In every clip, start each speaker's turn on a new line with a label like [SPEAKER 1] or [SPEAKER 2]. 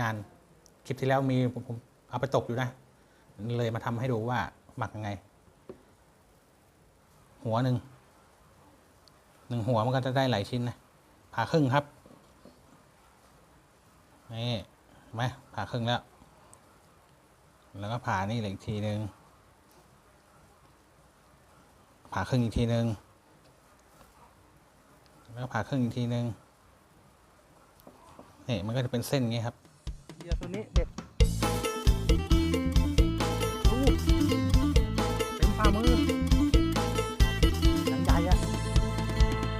[SPEAKER 1] งานคลิปที่แล้วมีผมผมเอาไปตกอยู่นะ เลยมาทำให้ดูว่าหมักยังไง หัวหนึ่งหนึ่งหัวมันก็จะได้หลายชิ้นนะผ่าครึ่งครับนี่เห็นไหมผ่าครึ่งแล้ว แล้วก็ผ่านี่อีกทีหนึ่งผ่าครึ่งอีกทีหนึ่งแล้วก็ผ่าครึ่งอีกทีหนึ่งนี่มันก็จะเป็นเส้นอย่างนี้ครับ
[SPEAKER 2] เหยื่อตัวนี้เด็ดดูเต็มฝ่ามือหนังใหญ่อะ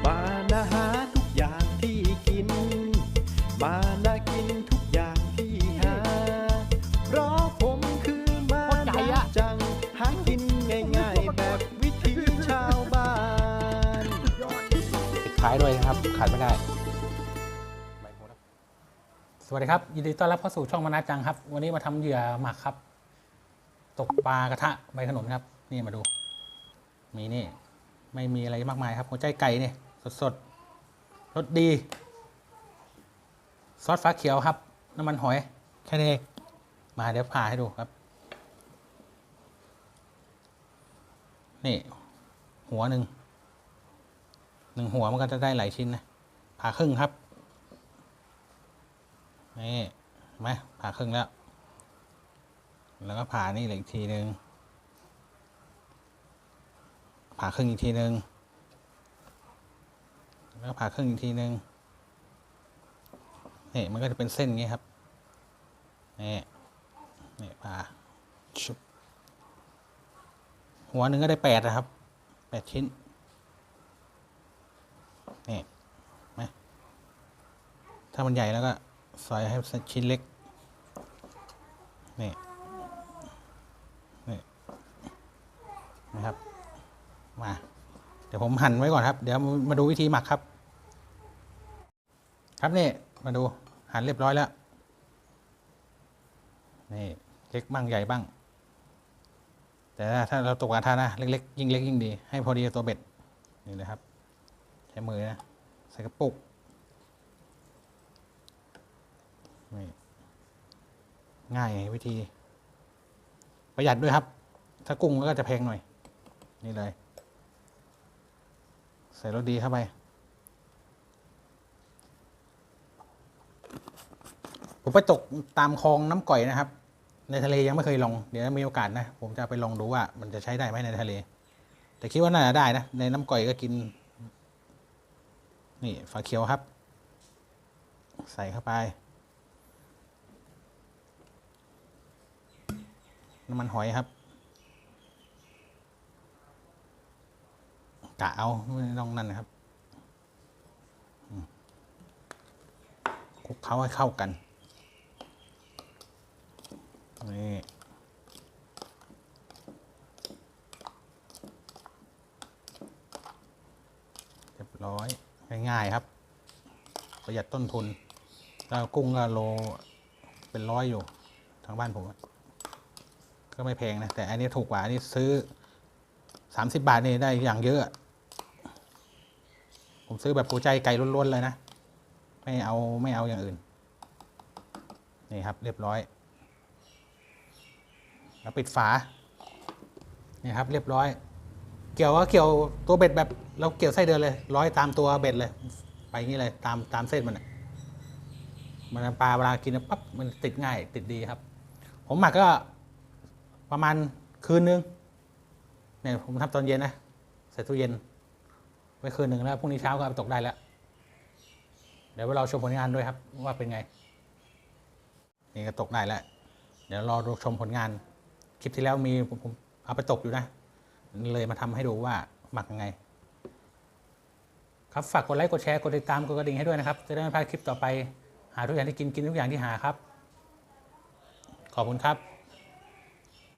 [SPEAKER 3] บ้านอาหารทุกอย่างที่กินบ้านนากินทุกอย่างที่หา เพราะผมคือมานาจัง หากินง่ายๆแบบวิถีชาวบ้าน
[SPEAKER 1] ปิดท้ายด้วยนะครับ ขาดไม่ได้ สวัสดีครับ ยินดีต้อนรับเข้าสู่ช่องมนาจังครับ วันนี้มาทำเหยื่อหมักครับ ตกปลากระทะใบขนุนครับ นี่มาดู มีนี่ ไม่มีอะไรมากมายครับหัวใจไก่เนี่ยสดๆรสดี ซอสฟ้าเขียวครับ น้ำมันหอย แค่นี้เองมาเดี๋ยวผ่าให้ดูครับ นี่ หัวหนึ่งหนึ่งหัวมันก็จะได้หลายชิ้นนะผ่าครึ่งครับ นี่ไหมผ่าครึ่งแล้ว แล้วก็ผ่านี่อีกทีหนึ่งผ่าครึ่งอีกทีหนึ่งแล้วผ่าครึ่งอีกทีหนึ่งนี่มันก็จะเป็นเส้นงี้ครับนี่นี่ผ่าชุบหัวหนึ่งก็ได้แปดนะครับแปดชิ้นนี่ไหมถ้ามันใหญ่แล้วก็ ซอยให้ชิ้นเล็ก นี่ นี่ นะครับ มา เดี๋ยวผมหั่นไว้ก่อนครับ เดี๋ยวมาดูวิธีหมักครับ ครับนี่ มาดู หั่นเรียบร้อยแล้ว นี่ เล็กบ้างใหญ่บ้าง แต่ถ้าเราตกกระทะนะ เล็กๆยิ่งเล็กยิ่งดี ให้พอดีกับตัวเบ็ด นี่นะครับ ใช้มือนะ ใส่กระปุกนี่ ง่ายวิธี ประหยัดด้วยครับ ถ้ากุ้งก็จะแพงหน่อย นี่เลย ใส่รสดีเข้าไป ผมไปตกตามคลองน้ำก่อยนะครับ ในทะเลยังไม่เคยลอง เดี๋ยวมีโอกาสนะ ผมจะไปลองดูว่า มันจะใช้ได้ไหมในทะเล แต่คิดว่าน่าจะได้นะ ในน้ำก่อยก็กิน นี่ฝาเขียวครับ ใส่เข้าไป น้ำมันหอยครับกะเอาไม่ต้องนั่นนะครับคลุกเคล้าให้เข้ากันนี่เรียบร้อยง่ายๆครับ ประหยัดต้นทุนแล้วกุ้งก็โลเป็นร้อยอยู่ทางบ้านผมอะ ก็ไม่แพงนะแต่อันนี้ถูกกว่าอันนี้ซื้อสามสิบาทนี่ได้อย่างเยอะ ผมซื้อแบบปูใจไก่ล้วนๆเลยนะ ไม่เอาไม่เอาอย่างอื่น นี่ครับเรียบร้อย แล้วปิดฝา นี่ครับเรียบร้อย เกี่ยวก็เกี่ยวตัวเบ็ดแบบเราเกี่ยวไส้เดือนเลย ร้อยตามตัวเบ็ดเลย ไปงนี้เลยตามตามเส้นมันมันปลาเวลากินปั๊บมันติดง่ายติดดีครับ ผมหมักก็ ประมาณคืนนึงเนี่ยผมทำตอนเย็นนะใส่ตู้เย็นไว้คืนหนึ่งแล้วพรุ่งนี้เช้าก็เอาไปตกได้แล้ว เดี๋ยวเราชมผลงานด้วยครับว่าเป็นไง นี่ก็ตกได้แล้ว เดี๋ยวรอดูชมผลงาน คลิปที่แล้วมีผมผมเอาไปตกอยู่นะ เลยมาทำให้ดูว่าหมักยังไง ครับฝากกดไลค์กดแชร์กดติดตามกดกระดิ่งให้ด้วยนะครับ จะได้ไม่พลาดคลิปต่อไป หาทุกอย่างที่กินกินทุกอย่างที่หาครับ ขอบคุณครับ